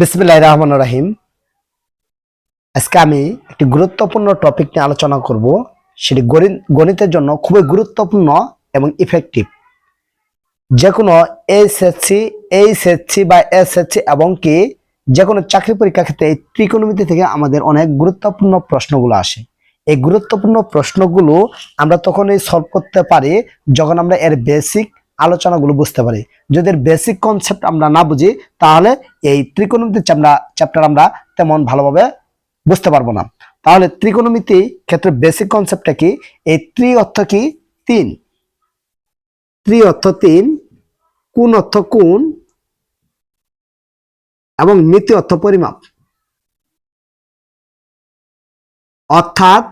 বিসমিল্লাহ রহমান রাহিম। আজকে আমি একটি গুরুত্বপূর্ণ টপিক নিয়ে আলোচনা করব। সেটি গণি- গণিতের জন্য খুবই গুরুত্বপূর্ণ এবং ইফেক্টিভ যে কোনো এইচএসসি এইচএসসি বা এসএসসি এবং কি যে কোনো চাকরি পরীক্ষা ক্ষেত্রে এই ত্রিকোণমিতি থেকে আমাদের অনেক গুরুত্বপূর্ণ প্রশ্নগুলো আসে। এই গুরুত্বপূর্ণ প্রশ্নগুলো আমরা তখনই সলভ করতে পারি যখন আমরা এর বেসিক আলোচনাগুলো বুঝতে পারি। যদি বেসিক কনসেপ্ট আমরা না বুঝি, তাহলে এই ত্রিকোণমিতির চ্যাপ্টার চ্যাপ্টার আমরা তেমন ভালোভাবে বুঝতে পারব না। তাহলে ত্রিকোণমিতি ক্ষেত্রে বেসিক কনসেপ্টটা কি? এই ত্রি অর্থ কি? তিন। ত্রি অর্থ তিন কোন অর্থ কোন এবং মিতি অর্থ পরিমাপ। অর্থাৎ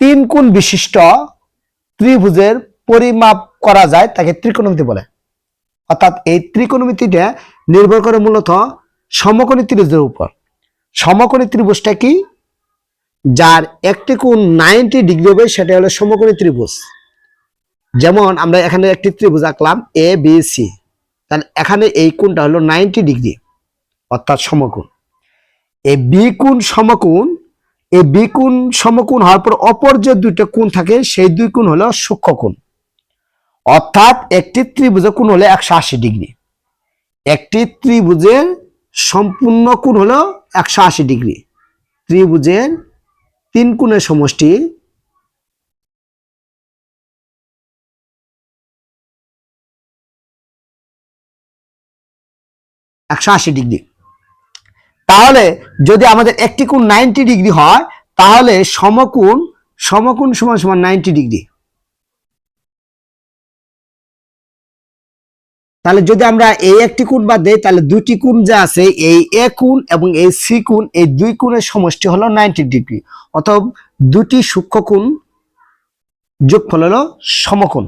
তিন কোণ বিশিষ্ট ত্রিভুজের পরিমাপ করা যায়, তাকে ত্রিকোণমিতি বলে। অর্থাৎ এই ত্রিকোণমিতিটা নির্ভর করে মূলত সমকোণী ত্রিভুজের উপর। সমকোণী ত্রিভুজটা কি? যার একটি কোণ নাইনটি ডিগ্রি হবে, সেটা হলো সমকোণী ত্রিভুজ। যেমন আমরা এখানে একটি ত্রিভুজ আঁকলাম এ বি সি তাহলে এখানে এই কোণটা হলো নাইনটি ডিগ্রি, অর্থাৎ সমকোণ। এই বি কোণ সমকোণ এই বি কোণ সমকোণ হওয়ার পর অপর যে দুইটা কোণ থাকে, সেই দুই কোণ হলো সূক্ষ্ম কোণ। অর্থাৎ একটি ত্রিভুজের কোণ হলো একশো আশি ডিগ্রি। একটি ত্রিভুজের সম্পূর্ণ কোণ হলো একশো আশি ডিগ্রি। ত্রিভুজের তিন কোণের সমষ্টি একশো আশি ডিগ্রি। তাহলে যদি আমাদের একটি কোণ নাইনটি ডিগ্রি হয়, তাহলে সমকোণ সমকোণ সমান সমান নাইনটি ডিগ্রি। তাহলে যদি আমরা এই একটি কোণ বাদ দেই, তাহলে দুটি কোণ যা আছে, এই এ কোণ এবং এই সি কোণ, এই দুই কোণের সমষ্টি হলো নাইনটি ডিগ্রি। অথবা দুটি সূক্ষ্ম কোণ যোগফল হলো সমকোণ।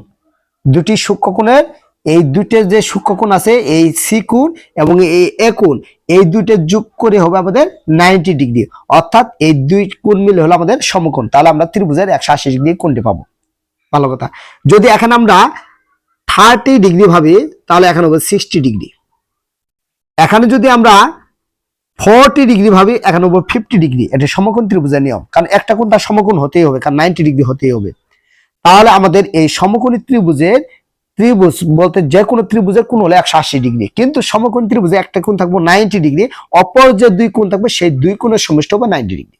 দুটি সূক্ষ্ম কোণের, এই দুইটার যে সূক্ষ্ম কোণ আছে, এই সি কোণ এবং এই এ কোণ, এই দুইটা যোগ করে হবে আমাদের নাইনটি ডিগ্রি। অর্থাৎ এই দুই কোণ মিলে হলো আমাদের সমকোণ। তাহলে আমরা ত্রিভুজের একশো আশি ডিগ্রি কোণটি পাবো। ভালো কথা। যদি এখন আমরা থার্টি ডিগ্রি ভাবি, তাহলে এখানে হবে সিক্সটি ডিগ্রি। এখানে যদি আমরা ফোরটি ডিগ্রি ভাবি, এখানে হবে ফিফটি ডিগ্রি। এটা সমকোণ ত্রিভুজের নিয়ম। কারণ একটা কোণ তার সমকোণ হতেই হবে, কারণ নাইনটি ডিগ্রি হতেই হবে। তাহলে আমাদের এই সমকোণী ত্রিভুজের, ত্রিভুজ বলতে যে কোনো ত্রিভুজের কোণ হলো একশো আশি ডিগ্রি। কিন্তু সমকোণ ত্রিভুজে একটা কোণ থাকবে নাইনটি ডিগ্রি, অপর যে দুই কোণ থাকবে, সেই দুই কোণের সমষ্টি হবে নাইনটি ডিগ্রি।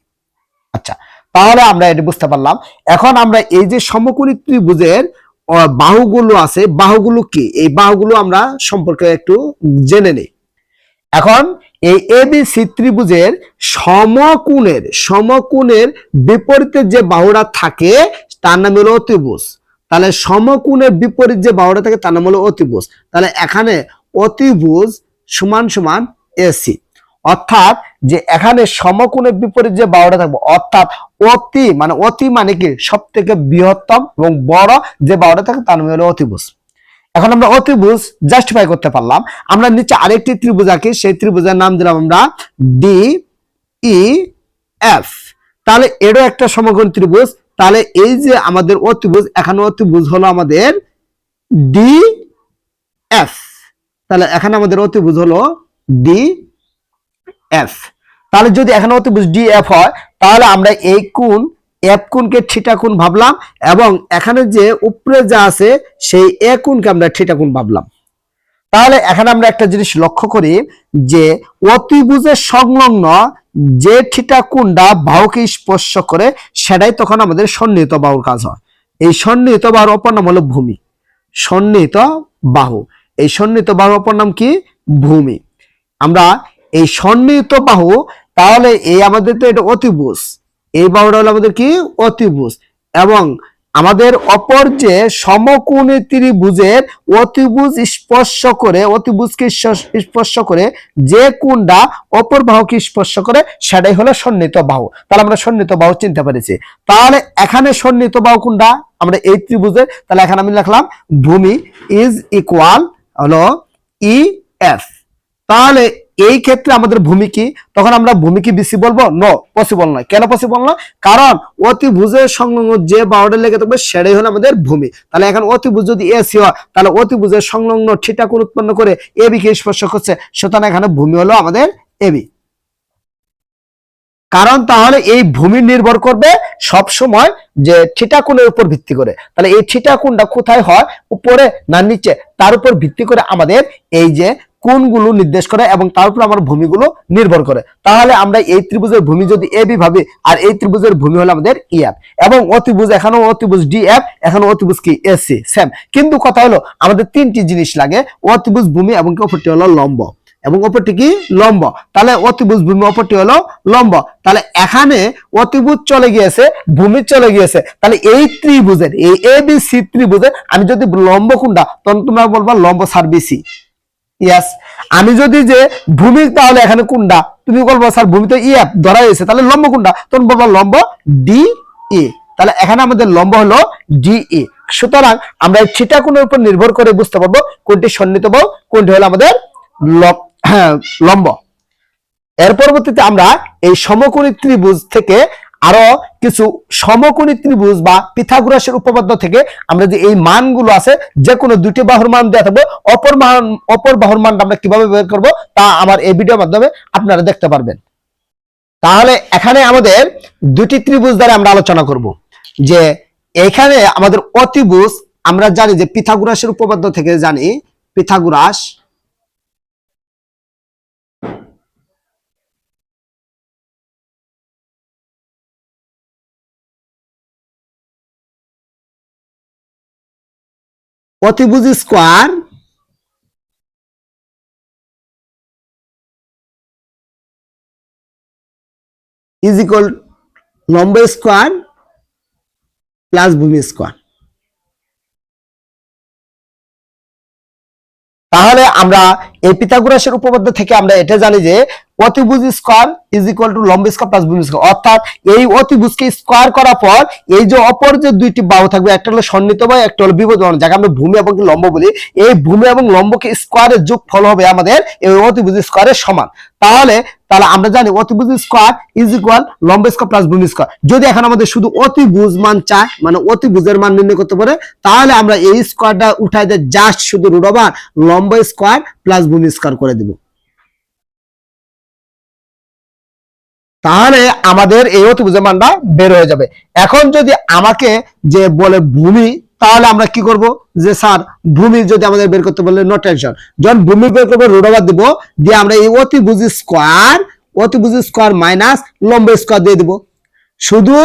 আচ্ছা তাহলে আমরা এটা বুঝতে পারলাম। এখন আমরা এই যে সমকোণী ত্রিভুজের বাহুগুলো আছে, বাহুগুলো কি? এই বাহুগুলো আমরা সম্পর্কে একটু জেনে নেই। এখন এই এবিসি ত্রিভুজের সমকোণের সমকোণের বিপরীতে যে বাহুটা থাকে, তার নাম হলো অতিভুজ। তাহলে সমকোণের বিপরীত যে বাহুটা থাকে, তার নাম হলো অতিভুজ। তাহলে এখানে অতিভুজ সমান সমান এসি অর্থাৎ যে এখানে সমকোণের বিপরীত যে বাহুটা থাকবে, অর্থাৎ অতি মানে অতি মানে কি? সব থেকে বৃহত্তম এবং বড় যে বাহুটা থাকে তার নাম হলো অতিভুজ। এখন আমরা অতিভুজ জাস্টিফাই করতে পারলাম। আমরা নিচে আরেকটি ত্রিভুজ আঁকি, সেই ত্রিভুজের নাম দিলাম আমরা ডি ই এফ তাহলে এরও একটা সমকোণ ত্রিভুজ। তাহলে এই যে আমাদের অতিভুজ, এখানে অতিভুজ হলো আমাদের ডি এফ তাহলে এখানে আমাদের অতিভুজ হলো ডি এফ তাহলে যদি এখানে অতিভুজ ডি এফ হয়, তাহলে আমরা এই কোণ এফ কোণকে থিটা কোণ ভাবলাম এবং এখানে যে উপরে যা আছে, সেই এ কোণকে আমরা থিটা কোণ ভাবলাম। তাহলে এখানে আমরা একটা জিনিস লক্ষ্য করি যে অতিভুজের সংলগ্ন যে থিটা কোণটা বাহুকে স্পর্শ করে, সেটাই তখন আমাদের সন্নিহিত বাহুর কাজ হয়। এই সন্নিহিত বাহুর অপর নাম হলো ভূমি। সন্নিহিত বাহু। এই সন্নিহিত বাহুর অপর নাম কি? ভূমি। আমরা এই সন্নিহিত বাহু, তাহলে এই আমাদের তো এটা অতিভুজ। এই বাহুটা হলো আমাদের কি? অতিভুজ। এবং আমাদের অপর যে সমকোণী ত্রিভুজের অতিভুজ স্পর্শ করে, অতিভুজকে স্পর্শ- করে, যে কোণটা অপর বাহুকে স্পর্শ করে, সেটাই হলো সন্নিহিত বাহু। তাহলে আমরা সন্নিহিত বাহু চিনতে পেরেছি। তাহলে এখানে সন্নিহিত বাহু কোনটা? আমরা এই ত্রিভুজের, তাহলে এখানে আমি লিখলাম, ভূমি ইজ ইকুয়াল হলো ই এফ তাহলে এই ক্ষেত্রে আমাদের ভূমি কি? তখন আমরা ভূমি কি বেশি বলব? নো পসিবল নয়। কেন পসিবল নয় কারণ অতিভুজের সংলগ্ন যে বাউন্ডারি লেগে থাকবে, সেটাই হলো আমাদের ভূমি। তাহলে এখন অতিভুজ যদি এসি হয়, তাহলে অতিভুজের সংলগ্ন ঠিটা উৎপন্ন করে এ বিকে স্পর্শ করছে। সুতরাং এখানে ভূমি হলো আমাদের এবি কারণ তাহলে এই ভূমি নির্ভর করবে সব সময় যে থিটা কোণের উপর ভিত্তি করে। তাহলে এই থিটা কোণটা কোথায় হয়? উপরে না নিচে? তার উপর ভিত্তি করে আমাদের এই যে কোণগুলো নির্দেশ করে এবং তার উপর আমার ভূমিগুলো নির্ভর করে। তাহলে আমরা এই ত্রিভুজের ভূমি যদি এ বি ভাবি, আর এই ত্রিভুজের ভূমি হলো আমাদের ই এফ এবং অতিভুজ এখানেও অতিভুজ ডি এফ এখানে অতিভুজ কি এস সি সেম কিন্তু কথা হলো, আমাদের তিনটি জিনিস লাগে অতিভুজ ভূমি এবং অপরটি হলো লম্ব। এবং অপরটি কি লম্ব। তাহলে অতিভুজ ভূমি অপরটি হলো লম্ব। তাহলে এখানে অতিভুজ চলে গিয়েছে, ভূমি চলে গিয়েছে। তাহলে এই ত্রিভুজের, এই এ বি সি ত্রিভুজের, আমি যদি লম্ব কোনটা, তখন তোমরা বলবা লম্ব সার্ভিসি ইয়াস আমি যদি যে ভূমি তাহলে এখানে কোনটা? তুমি বলব স্যার ভূমি তো ই এফ ধরা হয়েছে তাহলে লম্ব কোনটা? তখন বলব লম্ব ডি ই তাহলে এখানে আমাদের লম্ব হলো ডি ই সুতরাং আমরা এই থিটা কোণের উপর নির্ভর করে বুঝতে পারব কোনটি সন্নিহিত বাহু কোনটি হলো আমাদের হ্যাঁ, লম্ব। এর পরবর্তীতে আমরা এই সমকোণী ত্রিভুজ থেকে আরও কিছু সমকোণী ত্রিভুজ বা পিথাগোরাসের উপপাদ্য থেকে আমরা যে এই মানগুলো আছে যে কোনো দুটি বাহুর মান দেওয়া থাকবে। অপর মান, অপর বাহুর মানটা আমরা কীভাবে বের করব তা আমার এই ভিডিওর মাধ্যমে আপনারা দেখতে পারবেন। তাহলে এখানে আমাদের দুটি ত্রিভুজ দ্বারা আমরা আলোচনা করব। যে এখানে আমাদের অতিভুজ আমরা জানি যে পিথাগোরাসের উপপাদ্য থেকে জানি পিথাগোরাস অতিভুজ স্কোয়ার ইজ ইকুয়াল লম্ব স্কোয়ার প্লাস ভূমি স্কোয়ার তাহলে আমরা এই পিথাগোরাসের উপপাদ্য থেকে আমরা এটা জানি যে অতিভুজ স্কোয়ার ইজ ইকুয়াল টু লম্ব স্কোয়ার প্লাস ভূমি স্কোয়ার অর্থাৎ এই অতিভুজকে স্কোয়ার করার পর এই যে অপর যে দুইটি বাহু থাকবে, একটা হলো সন্নিহিত বাহু, একটা হলো বিপদ বাহু, যাকে আমরা ভূমি এবং লম্ব বলি। এই ভূমি এবং লম্বকে স্কোয়ারের যোগ ফল হবে আমাদের এই অতিভুজ স্কোয়ারের সমান। তাহলে তাহলে আমরা জানি অতিভুজ স্কোয়ার ইজ ইকুয়াল লম্ব স্কোয়ার প্লাস ভূমি স্কোয়ার যদি এখন আমাদের শুধু অতিভুজ মান চায় মানে অতিভুজের মান নির্ণয় করতে পারে, তাহলে আমরা এই স্কোয়ারটা উঠাই দিয়ে জাস্ট শুধু রুট লম্ব স্কোয়ার প্লাস ভূমি স্কোয়ার করে দিব। তাহলে আমাদের এই অতিভুজের মানটা বের হয়ে যাবে। এখন যদি আমাকে যে বলে ভূমি, তাহলে আমরা কি করব? যে স্যার, ভূমি যদি আমাদের বের করতে বললে নো টেনশন যখন ভূমি বের করব রোডাবার দিব, দিয়ে আমরা এই অতিভুজ স্কোয়ার অতিভুজ স্কোয়ার মাইনাস লম্ব স্কোয়ার দিয়ে দিব। শুধু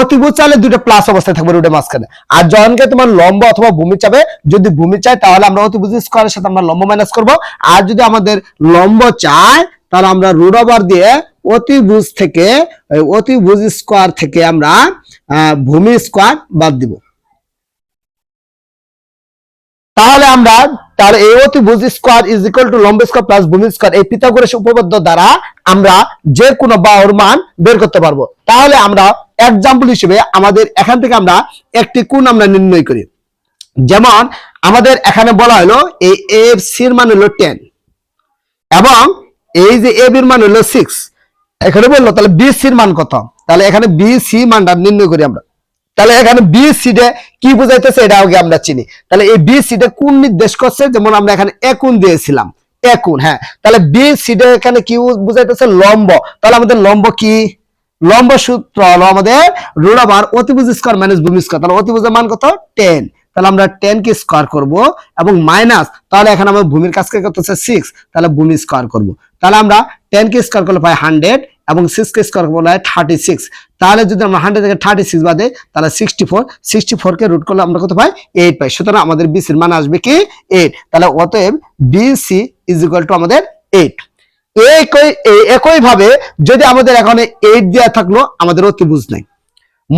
অতিভুজ চালে দুটো প্লাস অবস্থায় থাকবে রুটের মাঝখানে। আর যখনকে তোমার লম্ব অথবা ভূমি চাবে, যদি ভূমি চাই তাহলে আমরা অতিভুজ স্কোয়ারের সাথে আমরা লম্ব মাইনাস করব। আর যদি আমাদের লম্ব চায় তাহলে আমরা রুট ওভার দিয়ে অতিভুজ থেকে অতিভুজ স্কোয়ার থেকে আমরা ভূমি স্কোয়ার বাদ দিব। তাহলে আমরা তার এই অতিভুজ স্কোয়ার ইজ ইকুয়াল টু লম্ব স্কোয়ার প্লাস ভূমি স্কোয়ার এই পিথাগোরাস উপপাদ্য দ্বারা আমরা যে কোনো বাহুর মান বের করতে পারব। তাহলে আমরা এক্সাম্পল হিসেবে আমাদের এখান থেকে আমরা একটি কোণ আমরা নির্ণয় করি। যেমন আমাদের এখানে বলা হলো এই এফ সির মান হলো টেন এবং এই যে এ বির মান হলো সিক্স এখানে বলল, তাহলে বি সির মান কত? তাহলে এখানে বি সি মানটা নির্ণয় করি আমরা। তাহলে এখানে বি সিডে কি বুঝাইতেছে এটা আগে আমরা চিনি। তাহলে এই বি সিডে কোন নির্দেশ করছে? যেমন আমরা এখানে একুন দিয়েছিলাম। একুন হ্যাঁ। তাহলে বি সিডে এখানে কি বুঝাইতেছে লম্ব। তাহলে আমাদের লম্ব কি? লম্ব সূত্র হলো আমাদের ওভার অতিভুজ স্কোয়ার মাইনাস ভূমি স্কোয়ার। তাহলে অতিভুজের মান কত? টেন। তাহলে আমরা টেন কে স্কোয়ার করব এবং মাইনাস তাহলে এখন আমরা ভূমির কাছকে কত হচ্ছে সিক্স তাহলে ভূমি স্কোয়ার করব। তাহলে আমরা টেন কে স্কোয়ার করলে পাই হান্ড্রেড এবং সিক্স কে স্কোয়ার হয় থার্টি সিক্স তাহলে যদি আমরা হান্ড্রেড থেকে থার্টি সিক্স বাদে তাহলে সিক্সটি ফোর সিক্সটি ফোর কে রুট করলে আমরা কত পাই? এইট পাই। সুতরাং আমাদের বিসির মান আসবে কি? এইট তাহলে অতএব বিসি ইজ ইকুয়াল টু আমাদের এইট একই, একইভাবে যদি আমাদের এখানে এইট দেওয়া থাকল, আমাদের অতিভুজ নাই।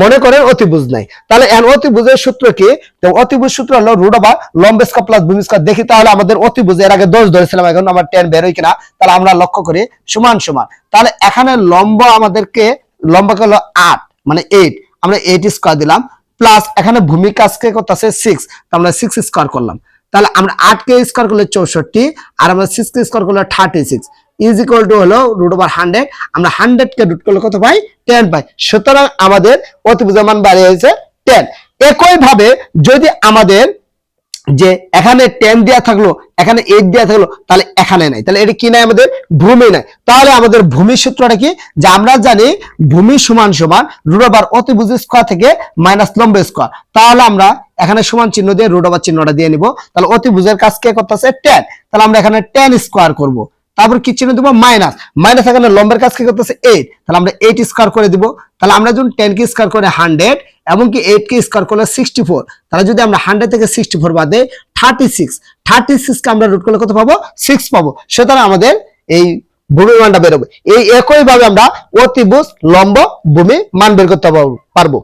মনে করেন অতিভুজ নাই। তাহলে এন অতিভুজের সূত্র কি? তো অতিভুজ সূত্র হলো রুট ওভার লম্ব স্কোয়ার প্লাস ভূমি স্কোয়ার দেখি তাহলে আমাদের অতিভুজ, এর আগে দশ ধরেছিলাম, এখন আমার টেন হয় কিনা, তাহলে আমরা লক্ষ্য করি সমান সমান। তাহলে এখানে লম্ব আমাদেরকে লম্ব হলো আট মানে এইট আমরা এইট স্কোয়ার দিলাম প্লাস এখানে ভূমি কাজকে করতেছে সিক্স আমরা সিক্স স্কোয়ার করলাম। তাহলে আমরা আটকে স্কোয়ার করলে চৌষট্টি, আর আমরা সিক্স কে স্কোয়ার করলে thirty six is equal to হলো রুট ওভার হান্ড্রেড আমরা হান্ড্রেড কে রুট করলে কত পাই? টেন পাই। সুতরাং আমাদের অতিভুজের মান বাড়িয়ে হয়েছে টেন একই ভাবে যদি আমাদের যে এখানে টেন দেওয়া থাকল, এখানে এইট দেওয়া থাকল, তাহলে এখানে নাই। তাহলে এটা কি নাই আমাদের? ভূমি নাই। তাহলে আমাদের ভূমি সূত্রটা কি? যে আমরা জানি ভূমি সমান সমান ওভার অতিভুজ স্কোয়ার থেকে মাইনাস লম্ব স্কোয়ার তাহলে আমরা এখানে সমান চিহ্ন দিয়ে ওভার চিহ্নটা দিয়ে নিব। তাহলে অতিভুজের কাজ কে করতেছে? টেন তাহলে আমরা এখানে টেন স্কোয়ার করব। তারপর কি চিহ্ন দিব? মাইনাস। মাইনাস এখানে লম্বের কাজ কি করতেছে? এইট তাহলে আমরা এইট স্কোয়ার করে দিব। তাহলে আমরা যখন টেন কে স্কোয়ার করে হান্ড্রেড এমনকি এইট কে স্কোয়ার করলে সিক্সটি ফোর তাহলে যদি আমরা হান্ড্রেড থেকে সিক্সটি ফোর বাদে থার্টি সিক্স থার্টি সিক্স কে আমরা রুট করলে কত পাবো? সিক্স পাবো। সুতরাং আমাদের এই ভূমি মানটা বেরোবে এই একই ভাবে আমরা অতিভুজ লম্ব ভূমি মান বের করতে পারব।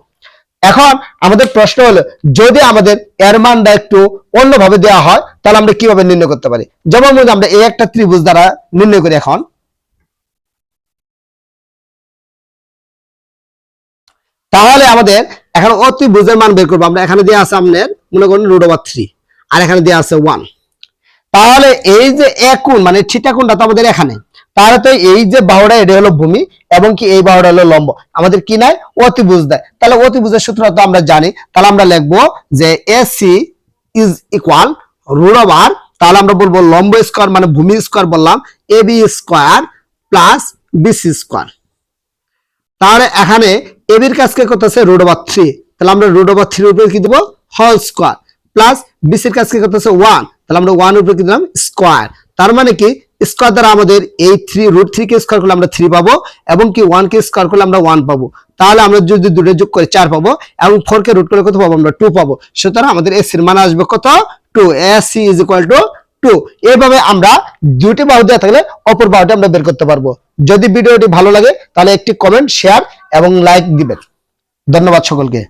এখন আমাদের প্রশ্ন হলো, যদি আমাদের এর মানটা একটু অন্যভাবে দেওয়া হয়, তাহলে আমরা কীভাবে নির্ণয় করতে পারি? যেমন মনে আমরা এই একটা ত্রিভুজ দ্বারা নির্ণয় করি এখন। তাহলে আমাদের এখন অতিভুজের মান বের করব। আমরা এখানে দিয়ে আছে আপনার মনে করুন রুট ওভার থ্রি আর এখানে দিয়ে আছে ওয়ান তাহলে এই যে একুন মানে থিটা তো আমাদের এখানে। তাহলে তো এই যে বাহুটা এটা হলো ভূমি এবং কি এই বাহুটা হলো লম্ব। আমাদের কি নাই? অতিভুজ দেয় তাহলে অতিভুজের সূত্র তো আমরা জানি। তাহলে আমরা লিখব যে AC is equal root over তাহলে আমরা বলব লম্ব স্কোয়ার মানে ভূমি স্কোয়ার বললাম A B square plus BC square তাহলে এখানে এবির কাজকে করতেছে? রুট ওভার থ্রি তাহলে আমরা রুট ওভার থ্রির উপরে কি দেবো? হোল স্কোয়ার প্লাস বিসির কাজকে করতেছে ওয়ান তাহলে আমরা ওয়ান উপরে কি দিলাম? স্কোয়ার তার মানে কি? স্কোয়ার দ্বারা আমাদের এই থ্রি রুট থ্রি কে স্কোয়ার করলে আমরা থ্রি পাবো এবং কি ওয়ান কে স্কোয়ার করলে আমরা ওয়ান পাবো। তাহলে আমরা যদি দুটো যোগ করে চার পাবো এবং ফোর কে রুট করে কত পাবো? আমরা টু পাবো। সুতরাং আমাদের এস এর মান আসবে কত? Two S C is equal to two এইভাবে আমরা দুটি বাহু দেওয়া থাকলে অপর বাহুটি আমরা বের করতে পারব। যদি ভিডিওটি ভালো লাগে তাহলে একটি কমেন্ট শেয়ার এবং লাইক দিবেন। ধন্যবাদ সকলকে।